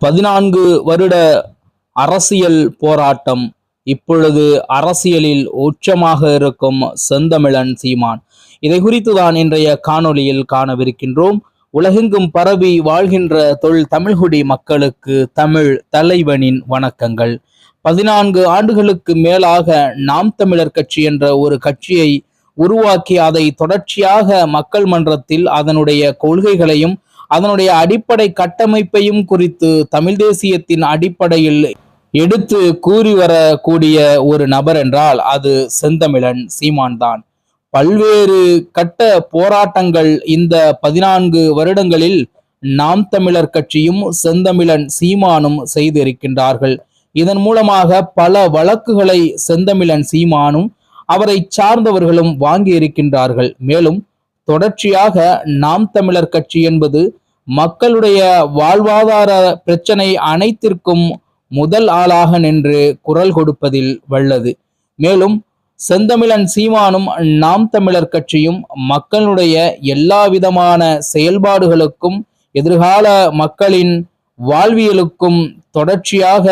பதினான்கு வருட அரசியல் போராட்டம் இப்பொழுது அரசியலில் உச்சமாக இருக்கும் செந்தமிழன் சீமான். இதை குறித்து தான் இன்றைய காணொளியில் காணவிருக்கின்றோம். உலகெங்கும் பரவி வாழ்கின்ற தொழில் தமிழ்குடி மக்களுக்கு தமிழ் தலைவனின் வணக்கங்கள். பதினான்கு ஆண்டுகளுக்கு மேலாக நாம் தமிழர் கட்சி என்ற ஒரு கட்சியை உருவாக்கி அதை தொடர்ச்சியாக மக்கள் மன்றத்தில் அதனுடைய கொள்கைகளையும் அதனுடைய அடிப்படை கட்டமைப்பையும் குறித்து தமிழ் தேசியத்தின் அடிப்படையில் எடுத்து கூறி வரக்கூடிய ஒரு நபர் என்றால் அது செந்தமிழன் சீமான் தான் பல்வேறு கட்ட போராட்டங்கள் இந்த பதினான்கு வருடங்களில் நாம் தமிழர் கட்சியும் செந்தமிழன் சீமானும் செய்திருக்கின்றார்கள். இதன் மூலமாக பல வழக்குகளை செந்தமிழன் சீமானும் அவரை சார்ந்தவர்களும் வாங்கி இருக்கின்றார்கள் மேலும் தொடர்ச்சியாக நாம் தமிழர் கட்சி என்பது மக்களுடைய வாழ்வாதார பிரச்சனை அனைத்திற்கும் முதல் ஆளாக நின்று குரல் கொடுப்பதில் வல்லது. மேலும் செந்தமிழன் சீமானும் நாம் தமிழர் கட்சியும் மக்களுடைய எல்லா விதமான செயல்பாடுகளுக்கும் எதிர்கால மக்களின் வாழ்வியலுக்கும் தொடர்ச்சியாக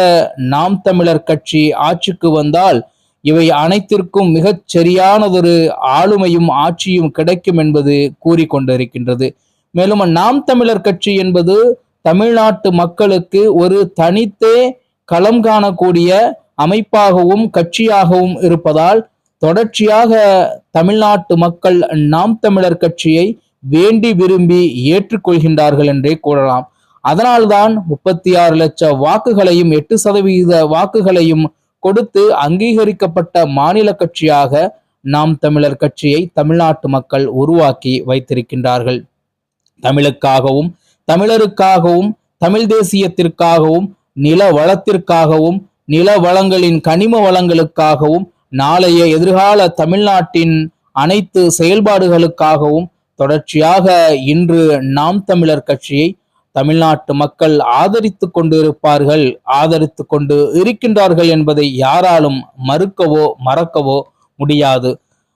நாம் தமிழர் கட்சி ஆட்சிக்கு வந்தால் இவை அனைத்திற்கும் மிகச் சரியானதொரு ஆளுமையும் ஆட்சியும் கிடைக்கும் என்பது கூறிக்கொண்டிருக்கின்றது. மேலும் நாம் தமிழர் கட்சி என்பது தமிழ்நாட்டு மக்களுக்கு ஒரு தனித்தே களம் காணக்கூடிய அமைப்பாகவும் கட்சியாகவும் இருப்பதால் தொடர்ச்சியாக தமிழ்நாட்டு மக்கள் நாம் தமிழர் கட்சியை வேண்டி விரும்பி ஏற்றுக்கொள்கின்றார்கள் என்றே கூறலாம். அதனால்தான் முப்பத்தி ஆறு லட்சம் வாக்குகளையும் எட்டு சதவீத வாக்குகளையும் கொடுத்து அங்கீகரிக்கப்பட்ட மாநில கட்சியாக நாம் தமிழர் கட்சியை தமிழ்நாட்டு மக்கள் உருவாக்கி வைத்திருக்கின்றார்கள். தமிழுக்காகவும் தமிழருக்காகவும் தமிழ் தேசியத்திற்காகவும் நில வளத்திற்காகவும் நில வளங்களின் கனிம வளங்களுக்காகவும் நாளைய எதிர்கால தமிழ்நாட்டின் அனைத்து செயல்பாடுகளுக்காகவும் தொடர்ச்சியாக இன்று நாம் தமிழர் கட்சியை தமிழ்நாட்டு மக்கள் ஆதரித்து கொண்டு இருப்பார்கள் ஆதரித்து கொண்டு இருக்கின்றார்கள் என்பதை யாராலும் மறுக்கவோ மறக்கவோ முடியாது.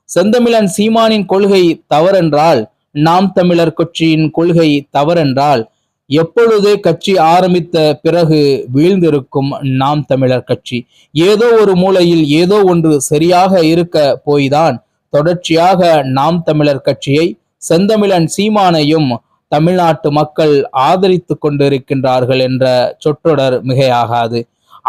செந்தமிழன் சீமானின் கொள்கை தவறென்றால் நாம் தமிழர் கட்சியின் கொள்கை தவறென்றால் எப்பொழுதே கட்சி ஆரம்பித்த பிறகு வீழ்ந்திருக்கும் நாம் தமிழர் கட்சி. ஏதோ ஒரு மூலையில் ஏதோ ஒன்று சரியாக இருக்க போய்தான் தொடர்ச்சியாக நாம் தமிழர் கட்சியை செந்தமிழன் சீமானையும் தமிழ்நாட்டு மக்கள் ஆதரித்து கொண்டிருக்கின்றார்கள் என்ற சொற்றொடர் மிகையாகாது.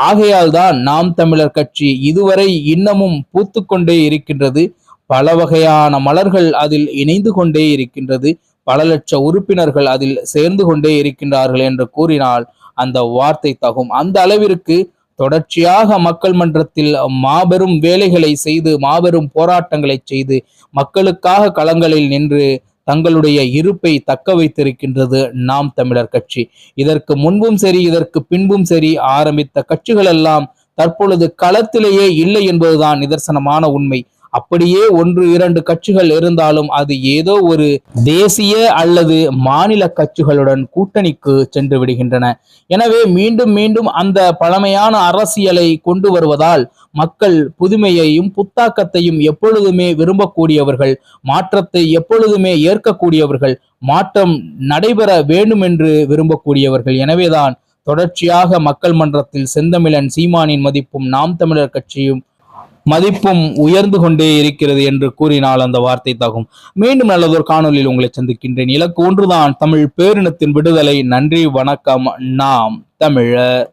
ஆகையால் தான் நாம் தமிழர் கட்சி இதுவரை இன்னமும் பூத்து கொண்டே இருக்கின்றது. பல வகையான மலர்கள் அதில் இணைந்து கொண்டே இருக்கின்றது. பல லட்ச உறுப்பினர்கள் அதில் சேர்ந்து கொண்டே இருக்கின்றார்கள் என்று கூறினால் அந்த வார்த்தை தகும். அந்த அளவிற்கு தொடர்ச்சியாக மக்கள் மன்றத்தில் மாபெரும் வேலைகளை செய்து மாபெரும் போராட்டங்களை செய்து மக்களுக்காக களங்களில் நின்று தங்களுடைய இருப்பை தக்க வைத்திருக்கின்றது நாம் தமிழர் கட்சி. இதற்கு முன்பும் சரி இதற்கு பின்பும் சரி ஆரம்பித்த கட்சிகள் எல்லாம் தற்பொழுது களத்திலேயே இல்லை என்பதுதான் நிதர்சனமான உண்மை. அப்படியே ஒன்று இரண்டு கட்சிகள் இருந்தாலும் அது ஏதோ ஒரு தேசிய அல்லது மாநில கட்சிகளுடன் கூட்டணிக்கு சென்று விடுகின்றன. எனவே மீண்டும் மீண்டும் அந்த பழமையான அரசியலை கொண்டு வருவதால் மக்கள் புதுமையையும் புத்தாக்கத்தையும் எப்பொழுதுமே விரும்பக்கூடியவர்கள் மாற்றத்தை எப்பொழுதுமே ஏற்கக்கூடியவர்கள் மாற்றம் நடைபெற வேண்டும் என்று விரும்பக்கூடியவர்கள். எனவேதான் தொடர்ச்சியாக மக்கள் மன்றத்தில் செந்தமிழன் சீமானின் மதிப்பும் நாம் தமிழர் கட்சியும் மதிப்பும் உயர்ந்து கொண்டே இருக்கிறது என்று கூறினால் அந்த வார்த்தை தகும். மீண்டும் நல்லதொரு காணொலியில் உங்களை சந்திக்கின்றேன். இலக்கு ஒன்றுதான். தமிழ் பேரினத்தின் விடுதலை. நன்றி வணக்கம். நாம் தமிழர்.